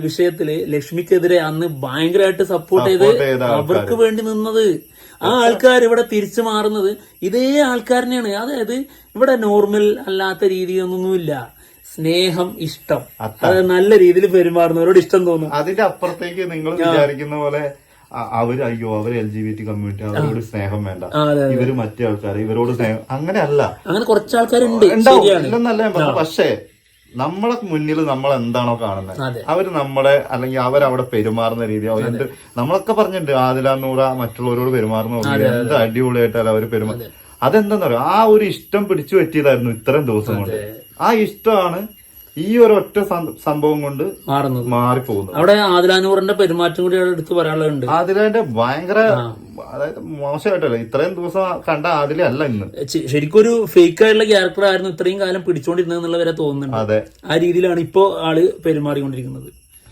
വിഷയത്തിൽ ലക്ഷ്മിക്കെതിരെ അന്ന് ഭയങ്കരമായിട്ട് സപ്പോർട്ട് ചെയ്ത് അവർക്ക് വേണ്ടി നിന്നത്. ആ ആൾക്കാർ ഇവിടെ തിരിച്ചു മാറുന്നത് ഇതേ ആൾക്കാരനെയാണ്. അതായത് ഇവിടെ നോർമൽ അല്ലാത്ത രീതിയൊന്നുമില്ല. സ്നേഹം ഇഷ്ടം. അത് നല്ല രീതിയിൽ പെരുമാറുന്നവരോട് ഇഷ്ടം തോന്നും. അതിന്റെ അപ്പുറത്തേക്ക് നിങ്ങൾ വിചാരിക്കുന്ന പോലെ അവർ അയ്യോ അവർ L G B T community അവരോട് സ്നേഹം വേണ്ട. ഇവർ മറ്റേ ആൾക്കാർ ഇവരോട് സ്നേഹം അങ്ങനെയല്ല. അങ്ങനെ കുറച്ച് ആൾക്കാരുണ്ട് ഇല്ലെന്നല്ല ഞാൻ പക്ഷേ നമ്മളെ മുന്നിൽ നമ്മൾ എന്താണോ കാണുന്നത്. അവർ നമ്മളെ അല്ലെങ്കിൽ അവരവിടെ പെരുമാറുന്ന രീതി അവർ എന്ത് നമ്മളൊക്കെ പറഞ്ഞിട്ടുണ്ട് നൂറ മറ്റുള്ളവരോട് പെരുമാറുന്ന എന്ത് അടിപൊളിയായിട്ടല്ല അവർ പെരുമാറും അതെന്താന്ന് പറയാ ആ ഒരു ഇഷ്ടം പിടിച്ചു പറ്റിയതായിരുന്നു ഇത്രയും ദിവസം കൊണ്ട്. ആ ഇഷ്ടമാണ് ഈ ഒരു ഒറ്റ സംഭവം കൊണ്ട് മാറുന്നത്. മാറിപ്പോകുന്നു അവിടെ ആദിലാനൂറിന്റെ പെരുമാറ്റം കൂടി എടുത്ത് പറയാനുള്ളത് ആദിലാന്റെ ഭയങ്കര അതായത് മോശമായിട്ടല്ല ഇത്രയും ദിവസം കണ്ട ആദില അല്ല ഇന്ന്. ശരിക്കും ഒരു ഫേക്ക് ആയിട്ടുള്ള ക്യാരക്ടർ ആയിരുന്നു ഇത്രയും കാലം പിടിച്ചോണ്ടിരുന്നത് വരെ തോന്നുന്നുണ്ട്. അതെ. ആ രീതിയിലാണ് ഇപ്പോ ആൾ പെരുമാറിക്കൊണ്ടിരിക്കുന്നത്.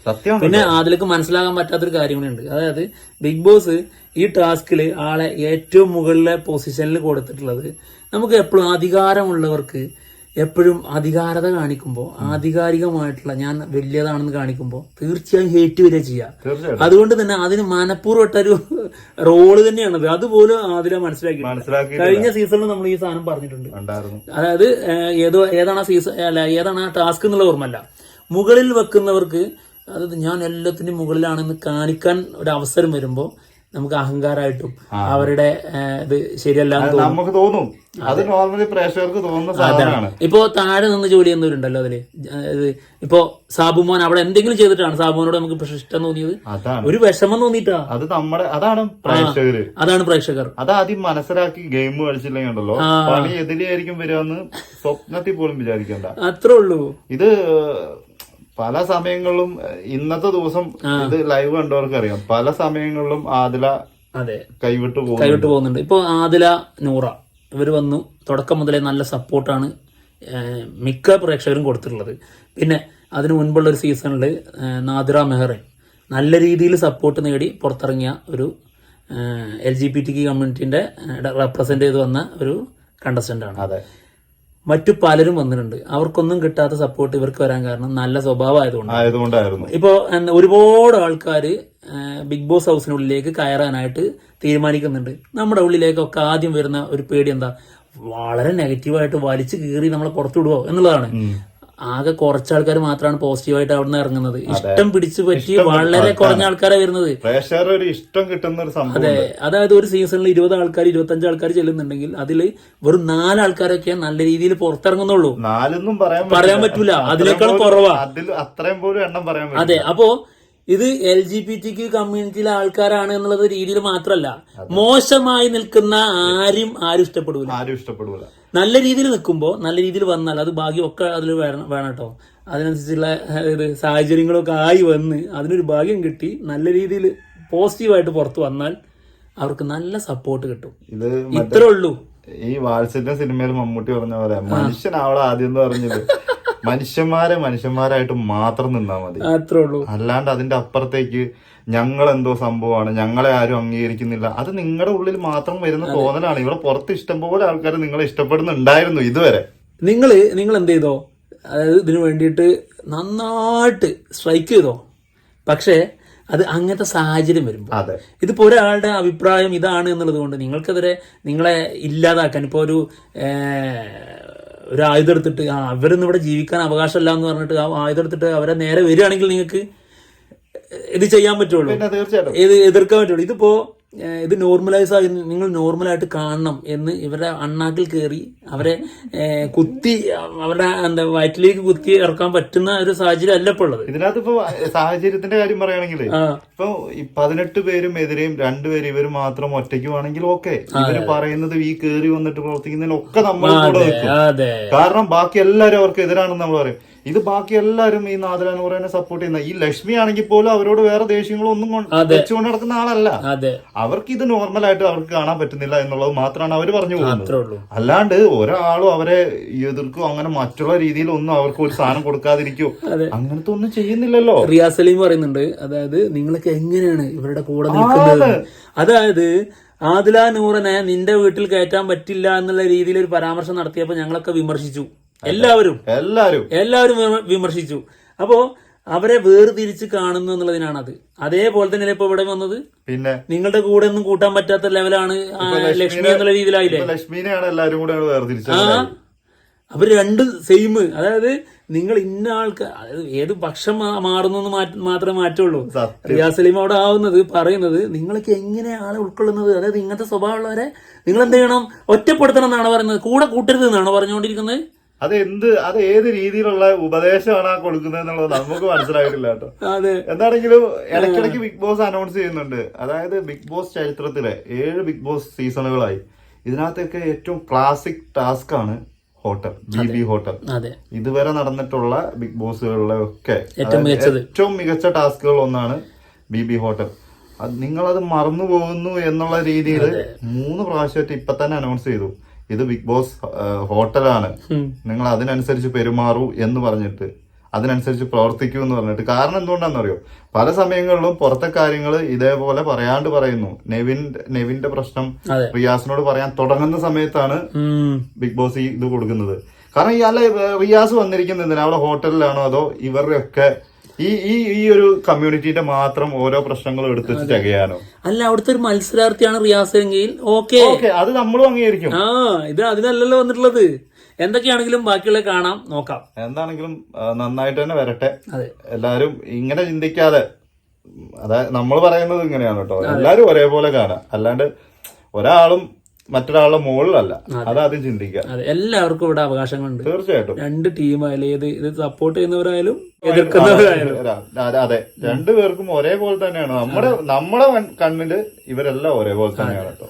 സത്യം. പിന്നെ അതിലേക്ക് മനസ്സിലാകാൻ പറ്റാത്തൊരു കാര്യം കൂടി ഉണ്ട് അതായത് ബിഗ് ബോസ് ഈ ടാസ്കിൽ ആളെ ഏറ്റവും മുകളിലെ പൊസിഷനിൽ കൊടുത്തിട്ടുള്ളത് നമുക്ക് എപ്പോഴും അധികാരമുള്ളവർക്ക് എപ്പോഴും അധികാരത കാണിക്കുമ്പോൾ ആധികാരികമായിട്ടുള്ള ഞാൻ വലിയതാണെന്ന് കാണിക്കുമ്പോൾ തീർച്ചയായും ഹേറ്റ് വരെ ചെയ്യുക അതുകൊണ്ട് തന്നെ അതിന് മനഃപൂർവട്ടൊരു റോൾ തന്നെയാണത്. അതുപോലും ആതിര മനസ്സിലാക്കി. മനസ്സിലാക്കി കഴിഞ്ഞ സീസണിൽ നമ്മൾ ഈ സാധനം പറഞ്ഞിട്ടുണ്ട്. അതായത് ഏതോ ഏതാണ് ആ സീസൺ അല്ല ഏതാണ് ആ ടാസ്ക് എന്നുള്ള ഓർമ്മല്ല മുകളിൽ വെക്കുന്നവർക്ക് അതായത് ഞാൻ എല്ലാത്തിനും മുകളിലാണെന്ന് കാണിക്കാൻ ഒരു അവസരം വരുമ്പോൾ നമുക്ക് അഹങ്കാരമായിട്ടും അവരുടെ ഇത് ശരിയല്ല നമുക്ക് തോന്നും. അത്. നോർമലി പ്രേക്ഷകർക്ക് തോന്നുന്ന സാധനമാണ്. ഇപ്പോ താഴെ നിന്ന് ജോലി ചെയ്യുന്നവരുണ്ടല്ലോ അതിൽ ഇപ്പൊ സാബുമോൻ അവിടെ എന്തെങ്കിലും ചെയ്തിട്ടാണ് സാബുമോനോട് നമുക്ക് ഇഷ്ടം തോന്നിയത്. ഒരു വിഷമം തോന്നിട്ടാ അത് നമ്മുടെ അതാണ് പ്രേക്ഷകര്. അതാണ് പ്രേക്ഷകർ. അത് ആദ്യം മനസ്സിലാക്കി ഗെയിം കളിച്ചില്ലെങ്കിൽ ഉണ്ടല്ലോ. പണി എതിരെയായിരിക്കും വരികയെന്ന് സ്വപ്നത്തിൽ പോലും വിചാരിക്കണ്ട. അത്രേ ഉള്ളൂ. ഇത് പല സമയങ്ങളിലും ഇന്നത്തെ ദിവസം ഇത് ലൈവ് കണ്ടവർക്ക് അറിയാം. പല സമയങ്ങളിലും ആദില അതെ. കൈവിട്ട് കൈവിട്ട് പോകുന്നുണ്ട്. ഇപ്പോൾ ആദില നൂറ ഇവർ വന്നു. തുടക്കം മുതലേ നല്ല സപ്പോർട്ടാണ് മിക്ക പ്രേക്ഷകരും കൊടുത്തിട്ടുള്ളത്. പിന്നെ അതിനു മുൻപുള്ള ഒരു സീസണിൽ നാദിറ മെഹറ നല്ല രീതിയിൽ സപ്പോർട്ട് നേടി പുറത്തിറങ്ങിയ ഒരു എൽ ജി പി ടി കമ്മ്യൂണിറ്റിന്റെ റെപ്രസെന്റ് ചെയ്ത് വന്ന ഒരു കണ്ടസ്റ്റന്റാണ് അതെ. മറ്റു പലരും വന്നിട്ടുണ്ട്. അവർക്കൊന്നും കിട്ടാത്ത സപ്പോർട്ട് ഇവർക്ക് വരാൻ കാരണം നല്ല സ്വഭാവം ആയതുകൊണ്ട് ഇപ്പോ ഒരുപാട് ആൾക്കാർ ബിഗ് ബോസ് ഹൗസിനുള്ളിലേക്ക് കയറാനായിട്ട് തീരുമാനിക്കുന്നുണ്ട്. നമ്മുടെ ഉള്ളിലേക്കൊക്കെ ആദ്യം വരുന്ന ഒരു പേടി എന്താ? വളരെ നെഗറ്റീവായിട്ട് വലിച്ചു കീറി നമ്മളെ പുറത്തുവിടുവോ എന്നുള്ളതാണ്. ആകെ കുറച്ച് ആൾക്കാർ മാത്രമാണ് പോസിറ്റീവായിട്ട് അവിടെ നിന്ന് ഇറങ്ങുന്നത് ഇഷ്ടം പിടിച്ചു പറ്റി വളരെ കുറഞ്ഞ ആൾക്കാരെ വരുന്നത്. പ്രഷർ ഒരു ഇഷ്ടം കിട്ടുന്ന ഒരു സംഭവം അതെ. അതായത് ഒരു സീസണിൽ ഇരുപത് ആൾക്കാർ ഇരുപത്തഞ്ച് ആൾക്കാർ ചെല്ലുന്നുണ്ടെങ്കിൽ അതിൽ വെറും നാല് ആൾക്കാരൊക്കെ നല്ല രീതിയിൽ പുറത്തിറങ്ങുന്നുള്ളൂ. നാലെന്നും പറയാൻ പറയാൻ പറ്റൂല. അതിനേക്കാൾ കുറവാ. അതിൽ അത്രയും പോലും എണ്ണം പറയാൻ അതെ. അപ്പോ ഇത് എൽ ജി ബി ടി കമ്മ്യൂണിറ്റിയിലെ ആൾക്കാരാണ് എന്നുള്ളത് രീതിയിൽ മാത്രമല്ല മോശമായി നിൽക്കുന്ന ആരും ആരും ഇഷ്ടപ്പെടൂല. ആരും ഇഷ്ടപ്പെടൂല. നല്ല രീതിയിൽ നിൽക്കുമ്പോൾ നല്ല രീതിയിൽ വന്നാൽ അത് ഭാഗ്യമൊക്കെ അതിൽ വേണം വേണം കേട്ടോ. അതിനനുസരിച്ചുള്ള ഇത് സാഹചര്യങ്ങളൊക്കെ ആയി വന്ന് അതിനൊരു ഭാഗ്യം കിട്ടി നല്ല രീതിയിൽ പോസിറ്റീവായിട്ട് പുറത്ത് വന്നാൽ അവർക്ക് നല്ല സപ്പോർട്ട് കിട്ടും. ഇത് ഇത്രേ ഉള്ളൂ. ഈ വാത്സല്യ സിനിമയിൽ മമ്മൂട്ടി പറഞ്ഞ പോലെ മനുഷ്യനാവളെ ആദ്യം എന്ന് പറഞ്ഞത് മനുഷ്യന്മാരെ മനുഷ്യന്മാരായിട്ട് മാത്രം നിന്നാ മതി. അത്രേ ഉള്ളൂ. അല്ലാണ്ട് അതിന്റെ അപ്പുറത്തേക്ക് ഞങ്ങൾ എന്തോ സംഭവമാണ് ഞങ്ങളെ ആരും അംഗീകരിക്കുന്നില്ല. അത് നിങ്ങളുടെ ഉള്ളിൽ മാത്രം വരുന്ന തോന്നലാണ്. ഇവിടെ പുറത്ത് ഇഷ്ടംപോലെ ആൾക്കാർ നിങ്ങളെ ഇഷ്ടപ്പെടുന്നുണ്ടായിരുന്നു ഇതുവരെ. നിങ്ങൾ നിങ്ങൾ എന്ത് ചെയ്തോ അതായത് ഇതിനു വേണ്ടിയിട്ട് നന്നായിട്ട് സ്ട്രൈക്ക് ചെയ്തോ? പക്ഷേ അത് അങ്ങനത്തെ സാഹചര്യം വരുമ്പോൾ അതെ. ഇതിപ്പോ ഒരാളുടെ അഭിപ്രായം ഇതാണ് എന്നുള്ളത് കൊണ്ട് നിങ്ങൾക്കെതിരെ നിങ്ങളെ ഇല്ലാതാക്കാൻ ഇപ്പോൾ ഒരു ഒരു ആയുധം എടുത്തിട്ട് ആ അവരൊന്നും ഇവിടെ ജീവിക്കാൻ അവകാശമല്ല എന്ന് പറഞ്ഞിട്ട് ആ ആയുധം എടുത്തിട്ട് അവരെ നേരെ വരികയാണെങ്കിൽ നിങ്ങൾക്ക് ഇത് ചെയ്യാൻ പറ്റുള്ളൂ. ഇത് എതിർക്കാൻ പറ്റുള്ളൂ. ഇതിപ്പോ ഇത് നോർമലൈസ് ആയി നിങ്ങൾ നോർമലായിട്ട് കാണണം എന്ന് ഇവരുടെ അണ്ണാക്കിൽ കയറി അവരെ കുത്തി അവരുടെ എന്താ വയറ്റിലേക്ക് കുത്തി ഇറക്കാൻ പറ്റുന്ന ഒരു സാഹചര്യം അല്ല ഇപ്പോൾ ഉള്ളത്. ഇതിനകത്ത് ഇപ്പൊ സാഹചര്യത്തിന്റെ കാര്യം പറയുകയാണെങ്കിൽ ഇപ്പൊ പതിനെട്ട് പേരും എതിരെയും രണ്ടുപേരും ഇവർ മാത്രം ഒറ്റയ്ക്ക് ഒറ്റയ്ക്കുവാണെങ്കിൽ ഓക്കെ. ഇവർ പറയുന്നത് ഈ കയറി വന്നിട്ട് പ്രവർത്തിക്കുന്നതിനൊക്കെ നമ്മൾ കൂടെ കാരണം ബാക്കി എല്ലാവരും അവർക്ക് എതിരാണെന്ന് നമ്മൾ പറയും. ഇത് ബാക്കി എല്ലാവരും ഈ നാദലാനൂറിനെ സപ്പോർട്ട് ചെയ്യുന്ന ഈ ലക്ഷ്മി ആണെങ്കിൽ പോലും അവരോട് വേറെ ദേഷ്യങ്ങളോ ഒന്നും കൊണ്ട് വെച്ചുകൊണ്ട് നടക്കുന്ന ആളല്ല. അവർക്ക് ഇത് നോർമൽ ആയിട്ട് അവർക്ക് കാണാൻ പറ്റുന്നില്ല എന്നുള്ളത് മാത്രമാണ് അവർ പറഞ്ഞു പോകുന്നത്. അല്ലാണ്ട് ഒരാളും അവരെ എതിർക്കോ അങ്ങനെ മറ്റുള്ള രീതിയിൽ ഒന്നും അവർക്ക് ഒരു സാധനം കൊടുക്കാതിരിക്കോ. അങ്ങനത്തെ ഒന്നും ചെയ്യുന്നില്ലല്ലോ. റിയാസ് പറയുന്നുണ്ട് അതായത് നിങ്ങളൊക്കെ എങ്ങനെയാണ് ഇവരുടെ കൂടെ നിൽക്കുന്നത്? അതായത് ആദില നൂറനെ നിന്റെ വീട്ടിൽ കയറ്റാൻ പറ്റില്ല എന്നുള്ള രീതിയിൽ ഒരു പരാമർശം നടത്തിയപ്പോൾ ഞങ്ങളൊക്കെ വിമർശിച്ചു. എല്ലാവരും. എല്ലാവരും. എല്ലാവരും വിമർശിച്ചു. അപ്പോ അവരെ വേർതിരിച്ച് കാണുന്നു എന്നുള്ളതിനാണ് അത് അതേപോലെ തന്നെ ഇപ്പൊ ഇവിടെ വന്നത്? പിന്നെ? നിങ്ങളുടെ കൂടെ ഒന്നും കൂട്ടാൻ പറ്റാത്ത ലെവലാണ് ലക്ഷ്മി എന്നുള്ള രീതിയിലായില്ലേ? ലക്ഷ്മിനെയാണ് എല്ലാവരും കൂടെ വേർതിരിച്ചത് ആ. അവർ രണ്ട് സെയിം അതായത് നിങ്ങൾ ഇന്ന ആൾക്ക് അതായത് ഏത് പക്ഷം മാറുന്നു മാത്രമേ മാറ്റുള്ളൂ. സത്യം. റിയാസ് സലീം അവിടെ ആവുന്നത് പറയുന്നത് നിങ്ങൾക്ക് എങ്ങനെ ആളെ ഉൾക്കൊള്ളുന്നത്? അതായത് ഇങ്ങനത്തെ സ്വഭാവമുള്ളവരെ നിങ്ങൾ എന്ത് ചെയ്യണം? ഒറ്റപ്പെടുത്തണം എന്നാണ് പറയുന്നത്. കൂടെ കൂട്ടരുത് എന്നാണ് പറഞ്ഞുകൊണ്ടിരിക്കുന്നത്. അത് എന്ത് അത് ഏത് രീതിയിലുള്ള ഉപദേശമാണ് ആ കൊടുക്കുന്നത് എന്നുള്ളത് നമുക്ക് മനസ്സിലായിട്ടില്ല കേട്ടോ. എന്താണെങ്കിലും ഇടയ്ക്കിടയ്ക്ക് ബിഗ് ബോസ് അനൗൺസ് ചെയ്യുന്നുണ്ട്. അതായത് ബിഗ് ബോസ് ചരിത്രത്തിലെ ഏഴ് ബിഗ് ബോസ് സീസണുകളായി ഇതിനകത്തൊക്കെ ഏറ്റവും ക്ലാസിക് ടാസ്ക് ആണ് ഹോട്ടൽ ബി ബി ഹോട്ടൽ. ഇതുവരെ നടന്നിട്ടുള്ള ബിഗ് ബോസുകളിലെ ഒക്കെ ഏറ്റവും മികച്ച ടാസ്കുകൾ ഒന്നാണ് ബി ബി ഹോട്ടൽ. അത് നിങ്ങളത് മറന്നു പോകുന്നു എന്നുള്ള രീതിയിൽ മൂന്ന് പ്രാവശ്യമായിട്ട് ഇപ്പൊ തന്നെ അനൗൺസ് ചെയ്തു. ഇത് ബിഗ് ബോസ് ഹോട്ടലാണ്. നിങ്ങൾ അതിനനുസരിച്ച് പെരുമാറൂ എന്ന് പറഞ്ഞിട്ട് അതിനനുസരിച്ച് പ്രവർത്തിക്കൂ എന്ന് പറഞ്ഞിട്ട്. കാരണം എന്തുകൊണ്ടാണെന്നറിയോ? പല സമയങ്ങളിലും പുറത്തെ കാര്യങ്ങൾ ഇതേപോലെ പറയാണ്ട് പറയുന്നു. നെവിൻ നെവിന്റെ പ്രശ്നം. റിയാസിനോട് പറയാൻ തുടങ്ങുന്ന സമയത്താണ് ബിഗ് ബോസ് ഈ ഇത് കൊടുക്കുന്നത്. കാരണം ഇയാളെ റിയാസ് വന്നിരിക്കുന്നത് അവിടെ ഹോട്ടലിലാണോ അതോ ഇവരുടെ ഒക്കെ ഈ ഈ ഈ ഒരു കമ്മ്യൂണിറ്റിന്റെ മാത്രം ഓരോ പ്രശ്നങ്ങളും എടുത്ത് തികയാനോ? അല്ല അവിടുത്തെ ഒരു മത്സരാർത്ഥിയാണ് റിയാസ് എങ്കിൽ ഓക്കെ. ഓക്കെ അത് നമ്മളും അംഗീകരിക്കും. ആ ഇത് അതിനല്ലല്ലോ വന്നിട്ടുള്ളത്. എന്തൊക്കെയാണെങ്കിലും ബാക്കിയുള്ള കാണാം നോക്കാം. എന്താണെങ്കിലും നന്നായിട്ട് തന്നെ വരട്ടെ. അതെ. എല്ലാരും ഇങ്ങനെ ചിന്തിക്കാതെ അതായത് നമ്മൾ പറയുന്നത് ഇങ്ങനെയാണ് കേട്ടോ. എല്ലാരും ഒരേപോലെ കാണാം. അല്ലാണ്ട് ഒരാളും മറ്റൊരാളുടെ മുകളിലല്ല. അതാദ്യം ചിന്തിക്കുക. അതെ എല്ലാവർക്കും ഇവിടെ അവകാശങ്ങളുണ്ട്. തീർച്ചയായിട്ടും. രണ്ട് ടീമായാലും ഏത് ഇത് സപ്പോർട്ട് ചെയ്യുന്നവരായാലും എതിർക്കുന്നവരായാലും. അതെ, അതെ അതെ രണ്ടുപേർക്കും ഒരേപോലെ തന്നെയാണ്. നമ്മുടെ നമ്മുടെ കണ്ണിൽ ഇവരെല്ലാം ഒരേപോലെ തന്നെയാണ് കേട്ടോ.